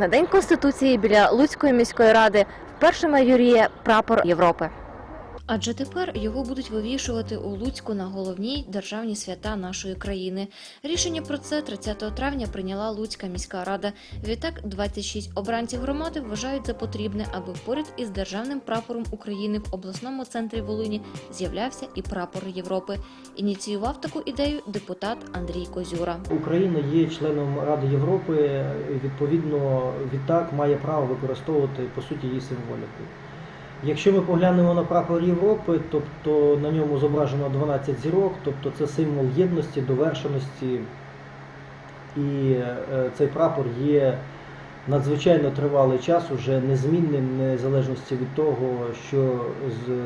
На день конституції біля Луцької міської ради вперше майоріє прапор Європи. Адже тепер його будуть вивішувати у Луцьку на головній державні свята нашої країни. Рішення про це 30 травня прийняла Луцька міська рада. Відтак 26 обранців громади вважають за потрібне, аби поряд із державним прапором України в обласному центрі Волині з'являвся і прапор Європи. Ініціював таку ідею депутат Андрій Козюра. Україна є членом Ради Європи, відповідно, відтак має право використовувати по суті її символіку. Якщо ми поглянемо на прапор Європи, тобто на ньому зображено 12 зірок, тобто це символ єдності, довершеності, і е, цей прапор є надзвичайно тривалий час уже незмінним незалежності від того, що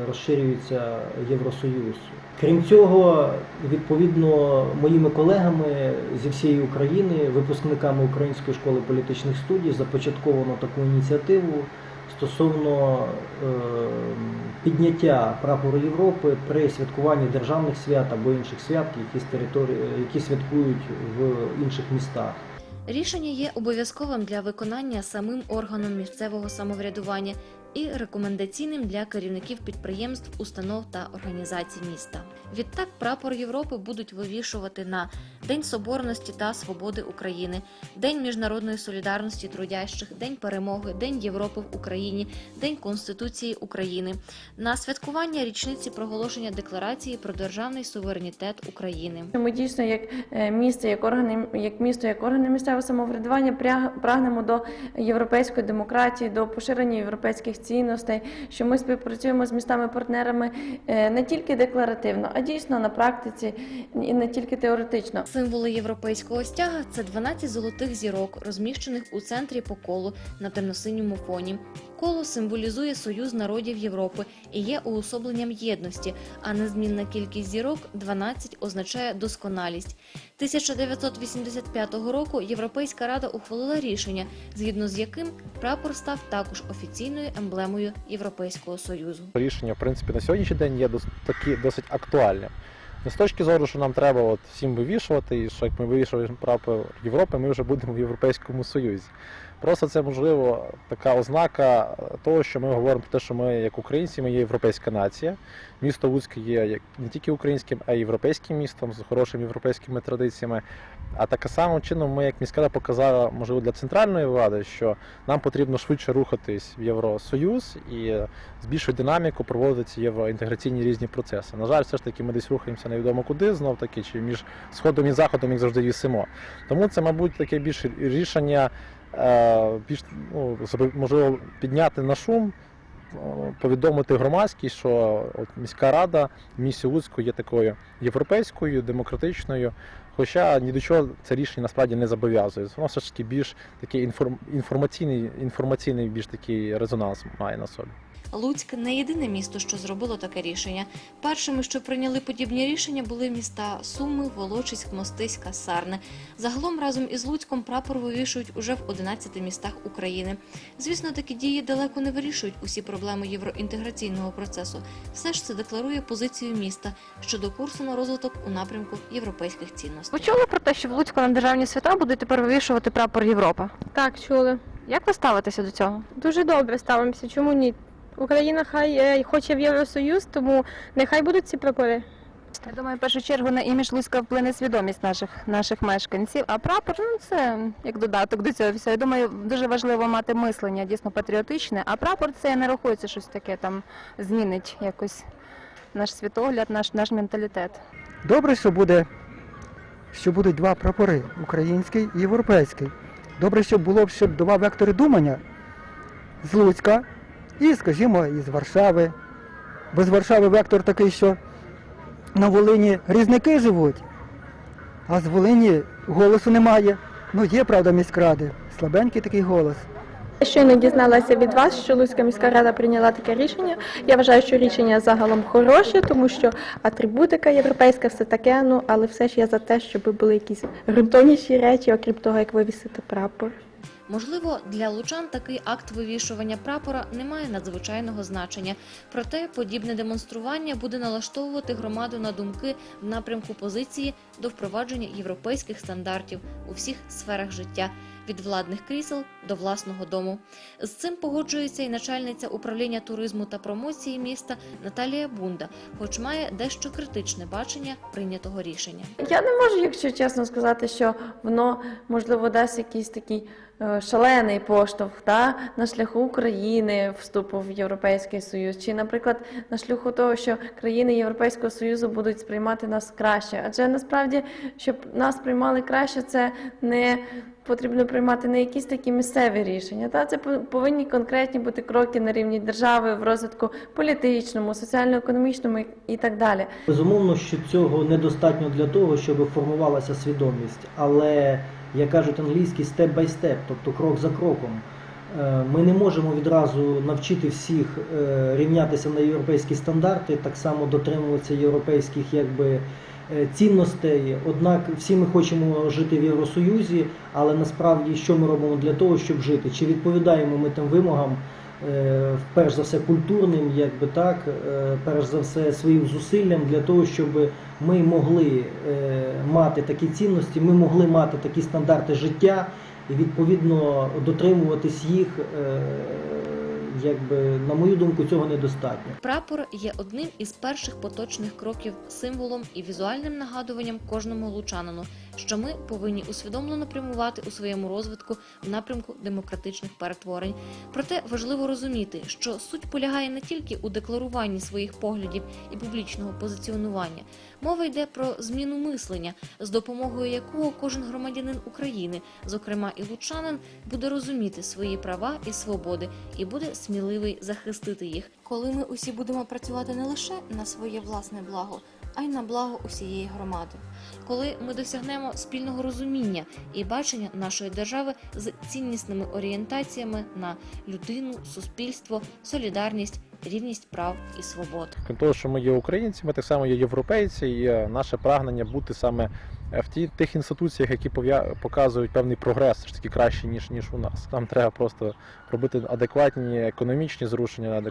розширюється Євросоюз. Крім цього, відповідно, моїми колегами зі всієї України, випускниками Української школи політичних студій, започатковано таку ініціативу стосовно е, підняття прапору Європи при святкуванні державних свят або інших свят, які, з території, які святкують в інших містах. Рішення є обов'язковим для виконання самим органом місцевого самоврядування і рекомендаційним для керівників підприємств, установ та організацій міста. Відтак прапор Європи будуть вивішувати на День Соборності та Свободи України, День міжнародної солідарності трудящих, День перемоги, День Європи в Україні, День Конституції України, на святкування річниці проголошення декларації про державний суверенітет України. Ми дійсно, як е, місце, як органи, як місто, як органи місцевого самоврядування, прагнемо до європейської демократії, до поширення європейських цінностей, що ми співпрацюємо з містами-партнерами е, не тільки декларативно, а дійсно на практиці і не тільки теоретично. Символи європейського стяга це 12 золотих зірок, розміщених у центрі по колу на темно-синьому фоні. Коло символізує союз народів Європи і є уособленням єдності, а незмінна кількість зірок 12 означає досконалість. 1985 року Європейська рада ухвалила рішення, згідно з яким прапор став також офіційною емблемою Європейського союзу. рішення, в принципі, на сьогоднішній день є досить актуальним. Не з точки зору, що нам треба от всім вивішувати, і що як ми вивішуємо прапор Європи, ми вже будемо в Європейському Союзі. Просто це можливо така ознака того, що ми говоримо про те, що ми, як українці, ми є європейська нація. Місто Луцьке є не тільки українським, а й європейським містом з хорошими європейськими традиціями. А так самим чином ми, як міська показала, можливо, для центральної влади, що нам потрібно швидше рухатись в Євросоюз і з більшою динамікою проводити ці євроінтеграційні різні процеси. На жаль, все ж таки ми десь рухаємося невідомо куди, знов таки, чи між сходом і заходом, як завжди вісимо. Тому це, мабуть, таке більше рішення, е, більш ну, можливо, підняти на шум. е, Повідомити громадськість, що от міська рада місті Луцьку є такою європейською, демократичною. Хоча ні до чого це рішення насправді не зобов'язує. Воно все ж таки більш такий інформаційний, інформаційний більш такий резонанс має на собі. Луцьк не єдине місто, що зробило таке рішення. Першими, що прийняли подібні рішення, були міста Суми, Волочиськ, Мостиська, Сарне. Загалом разом із Луцьком прапор вивішують уже в 11 містах України. Звісно, такі дії далеко не вирішують усі проблеми євроінтеграційного процесу. Все ж це декларує позицію міста щодо курсу на розвиток у напрямку європейських цінностей. Ви чули про те, що в Луцьку на державні свята будуть тепер вивішувати прапор Європи? Так, чули. Як ви ставитеся до цього? Дуже добре ставимося. Чому ні? Україна хай е, хоче в Євросоюз, тому нехай будуть ці прапори. Я думаю, в першу чергу на імідж Луцька вплине свідомість наших наших мешканців. А прапор ну це як додаток до цього всього. Я думаю, дуже важливо мати мислення дійсно патріотичне. А прапор це не рахується щось таке там змінить якось наш світогляд, наш наш менталітет. Добре, що буде, що будуть два прапори український і європейський. Добре, щоб було б щоб два вектори думання з Луцька і, скажімо, із Варшави. Бо з Варшави вектор такий, що на Волині різники живуть, а з Волині голосу немає. Ну, є, правда, міськради, слабенький такий голос. Я щойно дізналася від вас, що Луцька міська рада прийняла таке рішення. Я вважаю, що рішення загалом хороше, тому що атрибутика європейська все таке, ну але все ж я за те, щоб були якісь ґрунтовніші речі, окрім того, як вивісити прапор. Можливо, для лучан такий акт вивішування прапора не має надзвичайного значення. Проте подібне демонстрування буде налаштовувати громаду на думки в напрямку позиції до впровадження європейських стандартів у всіх сферах життя. Від владних крісел до власного дому. З цим погоджується і начальниця управління туризму та промоції міста Наталія Бунда, хоч має дещо критичне бачення прийнятого рішення. Я не можу, якщо чесно сказати, що воно можливо дасть якийсь такий е, шалений поштовх та, на шляху України вступу в Європейський Союз, чи, наприклад, на шляху того, що країни Європейського Союзу будуть сприймати нас краще. Адже насправді, щоб нас приймали краще, це не потрібно приймати не якісь такі місцеві рішення. Та це по- повинні конкретні бути кроки на рівні держави в розвитку політичному, соціально-економічному і- так далі. Безумовно, що цього недостатньо для того, щоб формувалася свідомість, але як кажуть англійські степ бай степ, тобто крок за кроком. Е, Ми не можемо відразу навчити всіх е, рівнятися на європейські стандарти, так само дотримуватися європейських якби, цінностей. Однак всі ми хочемо жити в Євросоюзі, але насправді що ми робимо для того, щоб жити? Чи відповідаємо ми тим вимогам, е, перш за все культурним, якби так, е, перш за все своїм зусиллям для того, щоб ми могли е, мати такі цінності, ми могли мати такі стандарти життя і відповідно дотримуватись їх. Якби на мою думку, цього недостатньо. Прапор є одним із перших поточних кроків, символом і візуальним нагадуванням кожному лучанину, що ми повинні усвідомлено прямувати у своєму розвитку в напрямку демократичних перетворень. Проте важливо розуміти, що суть полягає не тільки у декларуванні своїх поглядів і публічного позиціонування. Мова йде про зміну мислення, з допомогою якого кожен громадянин України, зокрема і лучанин, буде розуміти свої права і свободи і буде сміливий захистити їх. Коли ми усі будемо працювати не лише на своє власне благо, а й на благо усієї громади. Коли ми досягнемо спільного розуміння і бачення нашої держави з ціннісними орієнтаціями на людину, суспільство, солідарність, рівність прав і свобод. Крім того, що ми є українцями, так само є європейці, і наше прагнення бути саме в ті, тих інституціях, які показують певний прогрес, все ж таки краще, ніж, ніж у нас. Нам треба просто робити адекватні економічні зрушення,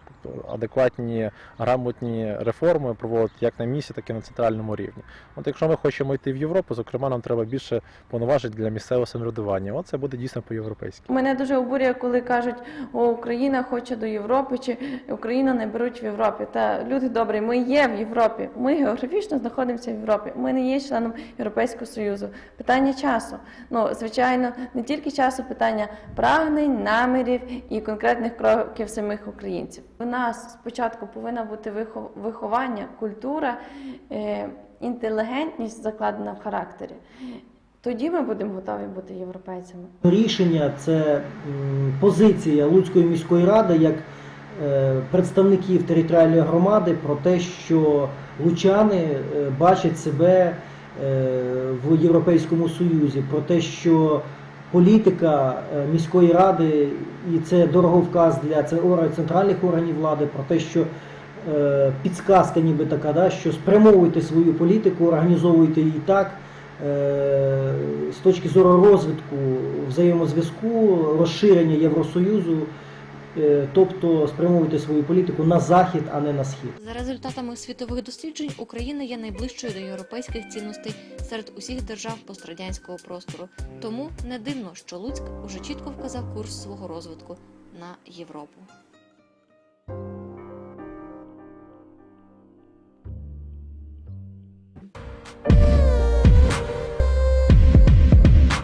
адекватні грамотні реформи проводити як на місці, так і на центральному рівні. От якщо ми хочемо йти в Європу, зокрема, нам треба більше повноважень для місцевого самоврядування. От це буде дійсно по-європейськи. Мене дуже обурює, коли кажуть, о, Україна хоче до Європи, чи Україну не беруть в Європі. Та люди добрі, ми є в Європі. Ми географічно знаходимося в Європі. Ми не є членом Європейського Союзу. Питання часу. Ну, звичайно, не тільки часу, питання прагнень, намірів і конкретних кроків самих українців. У нас спочатку повинна бути вихо- виховання, культура, е, інтелігентність закладена в характері. Тоді ми будемо готові бути європейцями. Рішення це позиція Луцької міської ради як е, представників територіальної громади про те, що лучани е, бачать себе в Європейському Союзі, про те, що політика е, міської ради, і це дороговказ для центральних органів влади, про те, що е, підсказка ніби така, да, що спрямовуйте свою політику, організовуйте її так, е, з точки зору розвитку взаємозв'язку, розширення Євросоюзу, е, тобто спрямовувати свою політику на захід, а не на схід. За результатами світових досліджень Україна є найближчою до європейських цінностей серед усіх держав пострадянського простору. Тому не дивно, що Луцьк уже чітко вказав курс свого розвитку на Європу.